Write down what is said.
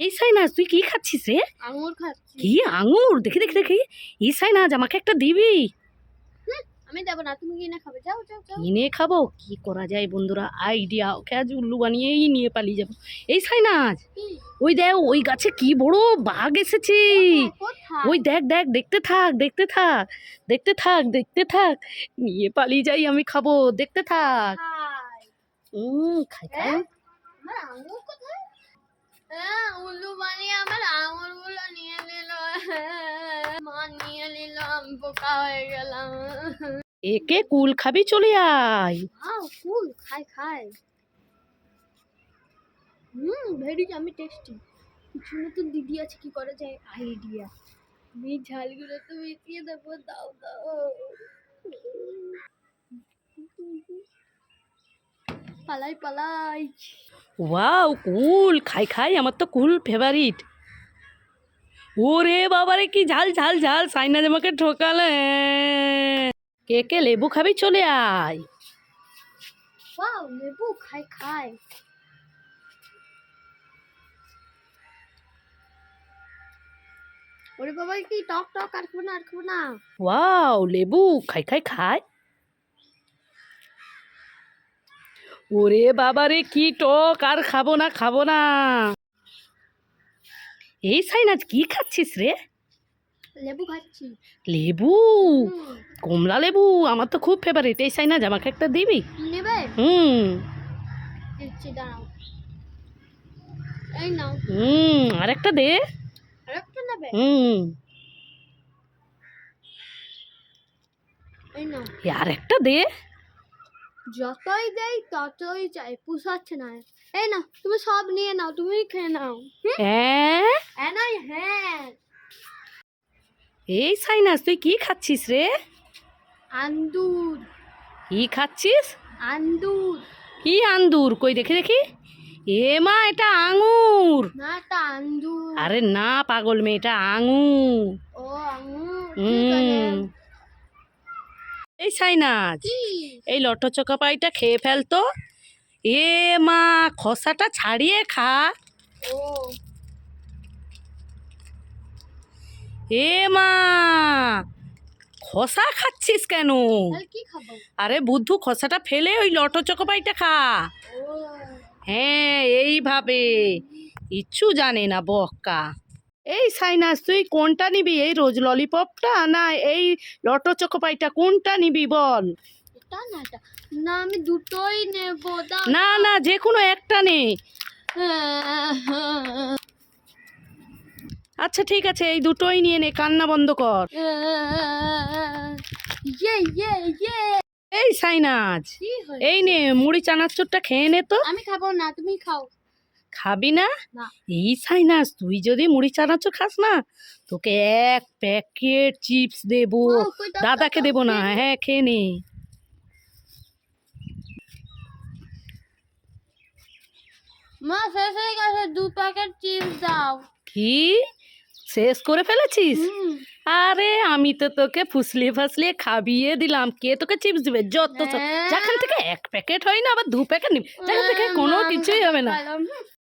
এই সাইনাজ তুই কি খাচ্ছিস রে? আঙুর খাচ্ছি। কি আঙুর? দেখি দেখি দেখি। এই সাইনাজ আমাকে একটা দিবি। আমি দেবো না তুমি কিনে খাবে। যাও যাও যাও। কিনে খাব? কি করা যায় বন্ধুরা? আইডিয়া। ওকে আজ উল্লু বানিয়েই নিয়ে পালিয়ে যাব। এই সাইনাজ? ওই দেখ ওই গাছে কি বড় বাঘ এসেছে। ওই দেখ দেখ দেখতে থাক দেখতে থাক দেখতে থাক দেখতে থাক। নিয়ে পালিয়ে যাই আমি খাব। দেখতে থাক? হুম খাই খাই। হ্যাঁ? আমার আঙুর কোথায়? হ্যাঁ। উল্লু বানিয়ে আমার আঙুরগুলো নিয়ে নিল। মা নিয়ে নিলাম বোকা হয়ে গেলাম। একে কুল খাবি চলে আয়। আও ফুল খাই খাই। হুম ভেরি আমি টেস্টি কিছু নতুন দিদি আছে কি করা যায়? আইডিয়া আমি ঝালগুলো তো মিশিয়ে দেবো দাও দাও। পালাই পালাই। ওয়াও কুল খাই খাই আমার তো কুল ফেভারিট ওরে বাবারে কি ঝাল ঝাল ঝাল সাইনা জামাকে ঠকালে। কে কে লেবু খাবি চলে আয়। ওয়াও লেবু খাই খাই। ওরে বাবা কি টক টক আর খাব না আর খাব না। ওয়াও লেবু খাই খাই খাই। ওরে বাবারে কি টক আর খাব না খাব না। এই সাইনাজ কি খাচ্ছিস রে? লেবু খাচ্ছি। লেবু? কমলা লেবু আমার তো খুব ফেভারিট এই সাইনাজ আমাকে একটা দিবি? নেবে? হুম। দিচ্ছি দাঁড়াও। এই নাও। হুম আরেকটা দে। আরেকটা নেবে? হুম। এই নাও। এ আরেকটা দে। যতই দেই ততই চাই। পুষাচ্ছে না। এই নাও তুমি সব নিয়ে নাও তুমি খেয়ে নাও? হ্যাঁ? হ্যাঁ হ্যাঁ। এই সাইনাস তুই কি খাচ্ছিস রে? আন্দুর। কি খাচ্ছিস? আন্দুর। কি আন্দুর? কই দেখি দেখি। এ মা এটা আঙুর। না এটা আন্দুর। আরে না পাগল মেয়ে এটা আঙুর। ও আছে হুম। এই সাইনাজ এই লটো চকা পাইটা খেয়ে ফেলতো এ মা খসাটা ছাড়িয়ে খা। এ মা খসা খাচ্ছিস কেন? আরে বুদ্ধু খসাটা ফেলে ওই লটো চকোপাইটা খা। হ্যাঁ এইভাবে। ইচ্ছু জানে না বক্কা। এই সাইনাস তুই কোনটা নিবি? এই রোজ ললিপপটা না এই লটো চকোপাইটা কোনটা নিবি বল? না আমি দুটোই নেব না না যে কোনো একটা নে। আচ্ছা ঠিক আছে এই দুটোই নিয়ে নে কান্না বন্ধ কর। ইয়ে ইয়ে ইয়ে। এই সাইনাজ এই নে মুড়ি চানাচুরটা খেয়ে নে তো। আমি খাব না তুমি খাও। খাবি না? এই সাইনাস তুই যদি মুড়ি চানাচুর খাস না তোকে এক প্যাকেট চিপস দেবো। দাদাকে দেবো না হ্যাঁ খেয়ে নে। মা শেষ হয়ে গেছে দু প্যাকেট চিপস দাও। কি? শেষ করে ফেলেছিস? আরে আমি তো তোকে ফুসলিয়ে ফাসলিয়ে খাবিয়ে দিলাম। কে তোকে চিপস দিবে? যত হ্যাঁ। যেখান থেকে এক প্যাকেট হয় না আবার দু প্যাকেট নিবি। যেখান থেকে কোনো কিছুই হবে না।